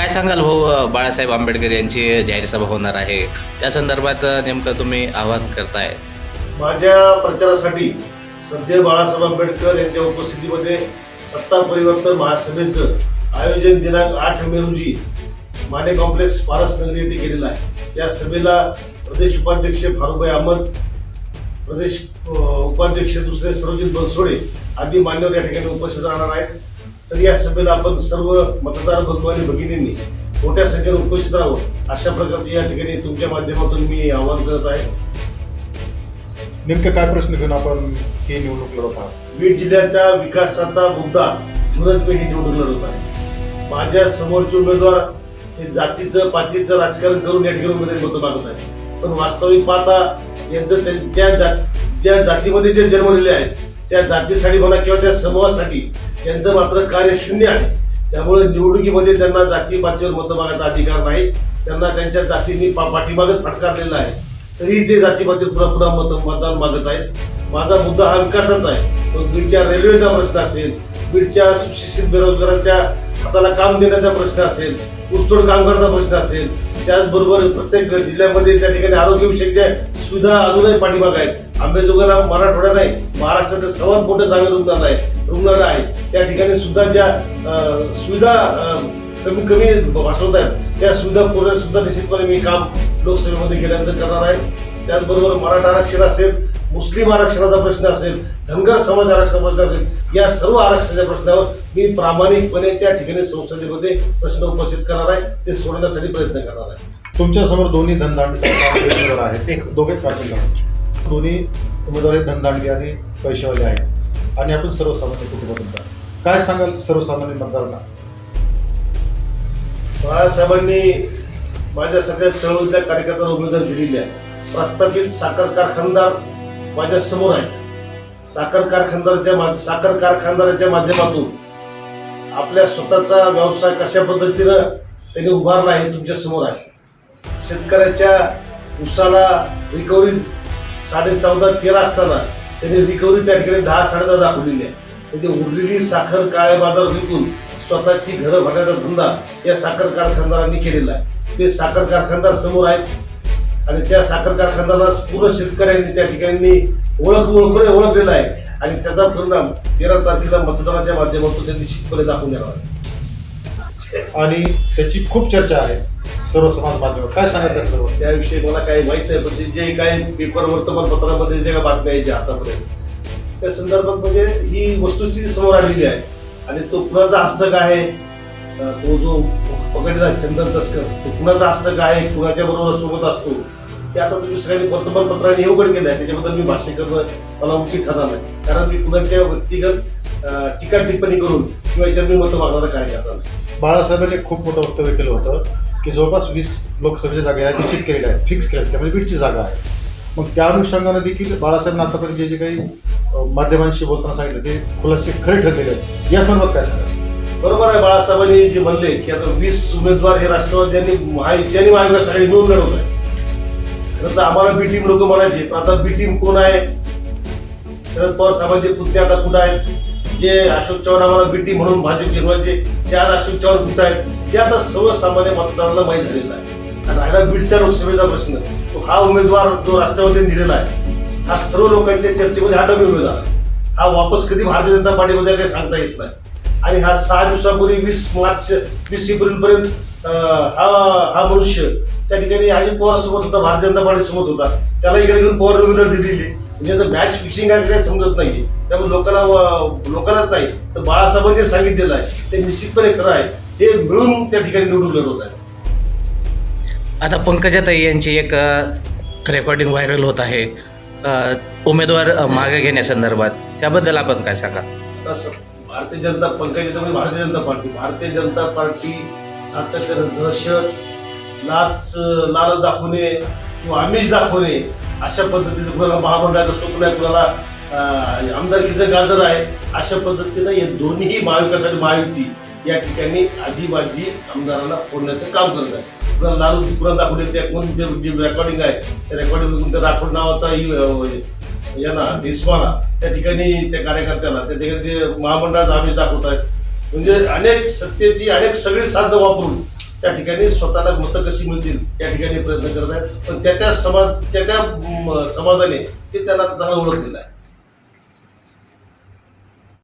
काय सांगाल भाऊ बाळासाहेब आंबेडकर यांची जाहीर सभा होणार आहे? त्या संदर्भात नेमकं तुम्ही आवाहन करताय. माझ्या प्रचारासाठी सध्या बाळासाहेब आंबेडकर यांच्या उपस्थितीमध्ये सत्ता परिवर्तन महासभेचं आयोजन दिनांक आठ मे रोजी माने कॉम्प्लेक्स पारस नगरी येथे केलेलं आहे. या सभेला प्रदेश उपाध्यक्ष फारुभाई अहमद प्रदेश उपाध्यक्ष दुसरे सरोजित बनसोडे आदी मान्यवर या ठिकाणी उपस्थित राहणार आहेत. तर या सभेला आपण सर्व मतदार बंधू आणि भगिनींनी मोठ्या संख्येने उपस्थित राहावं. अशा प्रकारचे या ठिकाणी तुमच्या माध्यमातून मी आवाहन करत आहे. नेमके काय प्रश्न घेऊन आपण ही निवडणूक लढवत आहात? बीड जिल्ह्याच्या विकासाचा मुद्दा घेऊनच मी ही निवडणूक लढवत आहे. माझ्या समोरचे उमेदवार हे जातीचं पातीचं राजकारण करून या ठिकाणी उमेदवारी मतं मागत आहेत. पण वास्तविक पाहता यांचं त्या- त्या जा ज्या जातीमध्ये जे जन्मलेले आहेत त्या जातीसाठी म्हणा किंवा त्या समूहासाठी त्यांचं मात्र कार्य शून्य आहे. त्यामुळे निवडणुकीमध्ये त्यांना जाती पातळीवर मतं मागायचा अधिकार नाही. त्यांना त्यांच्या जातींनी पा पाठीमागच फटकारलेला आहे. तरी ते जातीपातीत पुन्हा पुन्हा मत मतदान मागत आहेत. माझा मुद्दा हा विकासाचा आहे. तो बीडच्या रेल्वेचा प्रश्न असेल बीडच्या सुशिक्षित बेरोजगारांच्या हाताला काम देण्याचा प्रश्न असेल ऊसतोड कामगारचा प्रश्न असेल त्याचबरोबर प्रत्येक जिल्ह्यामध्ये त्या ठिकाणी आरोग्यविषयक ज्या सुविधा अजूनही पाठीमाग आहेत. आंबेजोगाईला मराठवाडा नाही महाराष्ट्राचं सर्वात मोठं ग्रामीण रुग्णालय रुग्णालय आहे. त्या ठिकाणी सुद्धा ज्या सुविधा कमी कमी भासवत आहेत त्या सुविधा पूर्ण सुद्धा निश्चितपणे मी काम लोकसभेमध्ये गेल्यानंतर करणार आहे. त्याचबरोबर मराठा आरक्षण असेल मुस्लिम आरक्षणाचा प्रश्न असेल धनगर समाज आरक्षणाचा प्रश्न असेल या सर्व आरक्षणाच्या प्रश्नावर मी प्रामाणिकपणे त्या ठिकाणी संसदेमध्ये प्रश्न उपस्थित करणार आहे ते सोडवण्यासाठी प्रयत्न करणार आहे. तुमच्यासमोर दोन्ही उमेदवार आहेत. एक दोघे कारखानदार दोन्ही उमेदवार हे धनदांडगे आणि पैशावाले आहेत. आणि आपण सर्वसामान्य कुटुंबातून आहात. काय सांगाल सर्वसामान्य मतदारांना? बाळासाहेबांनी माझ्या सगळ्या चळवळीतल्या कार्यकर्त्यांना उमेदवार दिलेली आहे. प्रस्थापित साखर कारखानदार माझ्यासमोर आहेत. साखर कारखानदाराच्या मा- साखर कारखानदाराच्या माध्यमातून आपल्या स्वतःचा व्यवसाय कशा पद्धतीनं त्यांनी उभारला आहे तुमच्यासमोर आहे. शेतकऱ्याच्या उसाला रिकव्हरी साडे चौदा तेरा असताना त्यांनी रिकव्हरी त्या ठिकाणी दहा साडेदहा दाखवलेली आहे. म्हणजे उरलेली साखर काळ्या बाजार विकून स्वतःची घरं भरण्याचा धंदा या साखर कारखानदारांनी केलेला आहे. ते साखर कारखानदार समोर आहेत. आणि त्या साखर कारखानदाराला पूर्ण शेतकऱ्यांनी त्या ठिकाणी ओळख ओळखून ओळखलेला आहे. आणि त्याचा परिणाम तेरा तारखेला मतदानाच्या माध्यमातून त्यांनी निश्चितपणे दाखवून देणार आहे. आणि त्याची खूप चर्चा आहे सर्व समाज माध्यमात. काय त्या सर्व? त्याविषयी मला काही माहीत नाही पण जे काही पेपर वर्तमानपत्रामध्ये जे काही बातम्या यायच्या आतापर्यंत त्या संदर्भात म्हणजे ही वस्तूची समोर आलेली आहे. आणि तो कुणाचा हस्तक आहे? तो जो पकडलेला चंदन तस्कर तो कुणाचा हस्तक आहे? कुणाच्या बरोबर सोबत असतो? ते आता तुम्ही सगळ्यांनी वर्तमानपत्राने हे उघड केलं आहे. त्याच्याबद्दल मी भाष्य करणं मला उचित ठरणार नाही. कारण मी कुणाच्या व्यक्तिगत टीका टिप्पणी करून किंवा याच्यावर मी मतं मागणारा कार्यकर्ता नाही. बाळासाहेबांनी खूप मोठं वक्तव्य केलं होतं की जवळपास वीस लोकसभेच्या जागा या निश्चित केलेल्या आहेत फिक्स केल्या त्यामध्ये बीडची जागा आहे. मग त्या अनुषंगानं देखील बाळासाहेबांना आतापर्यंत जे जे काही माध्यमांशी बोलताना सांगितलं ते खुलासे खरे ठरलेले आहेत. या सर्वात काय सांगाल? बरोबर आहे बाळासाहेबांनी जे म्हणले की आता वीस उमेदवार हे राष्ट्रवादी महायुती महाविकास आघाडी मिळून लढवत आहे नंतर आम्हाला बी टीम लोक म्हणायचे पण आता बी टीम कोण आहे? शरद पवार साहेबांचे पुतणे आता कुठं आहेत? जे अशोक चव्हाण आम्हाला बी टीम म्हणून भाजप जिरवायचे ते आज अशोक चव्हाण कुठं आहेत? ते आता सर्वसामान्य मतदारांना माहीत झालेलं आहे. आणि राहिला बीडच्या लोकसभेचा प्रश्न. तो हा उमेदवार जो राष्ट्रवादीने दिलेला आहे हा सर्व लोकांच्या चर्चेमध्ये हा नवीन उमेदवार हा वापस कधी भारतीय जनता पार्टीमध्ये काही सांगता येत नाही. आणि हा सहा दिवसापूर्वी वीस मार्च वीस एप्रिल पर्यंत हा हा मनुष्य त्या ठिकाणी अजित पवार सोबत होता भारतीय जनता पार्टी सोबत होता. त्याला इकडे घेऊन पवार उमेदवार दिलेली म्हणजे आता मॅच फिक्सिंग आहे काही समजत नाही त्यामुळे लोकांना लोकांनाच नाही. तर बाळासाहेबांनी जे सांगितलेलं आहे ते निश्चितपणे खरं आहे. हे मिळून त्या ठिकाणी निवडून लढवत आहे आता पंकजाताई यांची एक रेकॉर्डिंग व्हायरल होत आहे. उमेदवार मागे घेण्यासंदर्भात. त्याबद्दल आपण काय सांगा भारतीय जनता पंकजा म्हणजे भारतीय जनता पार्टी. भारतीय जनता पार्टी सातत्यानं दहशत लाच लाल दाखवणे किंवा आमिष दाखवणे अशा पद्धतीचं कुणाला महामंडळाचं स्वप्न आहे कुणाला आमदारकीचं गाजर आहे अशा पद्धतीनं हे दोन्ही महाविकासाठी महायुती या ठिकाणी आजीबाजी आमदारांना फोडण्याचं काम करत आहे कुणाला लालू कुणाला दाखवले त्या कोण जे जे रेकॉर्डिंग आहे त्या रेकॉर्डिंग राठोड नावाचा इ- अं, यांना देशवाला त्या ठिकाणी त्या कार्यकर्त्याला त्या ठिकाणी ते महामंडळाचा आमिष दाखवत आहेत. म्हणजे अनेक सत्तेची अनेक सगळी साधनं वापरून त्या ठिकाणी स्वतःला मतं कशी मिळतील या ठिकाणी प्रयत्न करत आहेत पण त्या त्या समाज त्या त्या समाजाने ते त्यांना चांगलं ओळखलेलं आहे.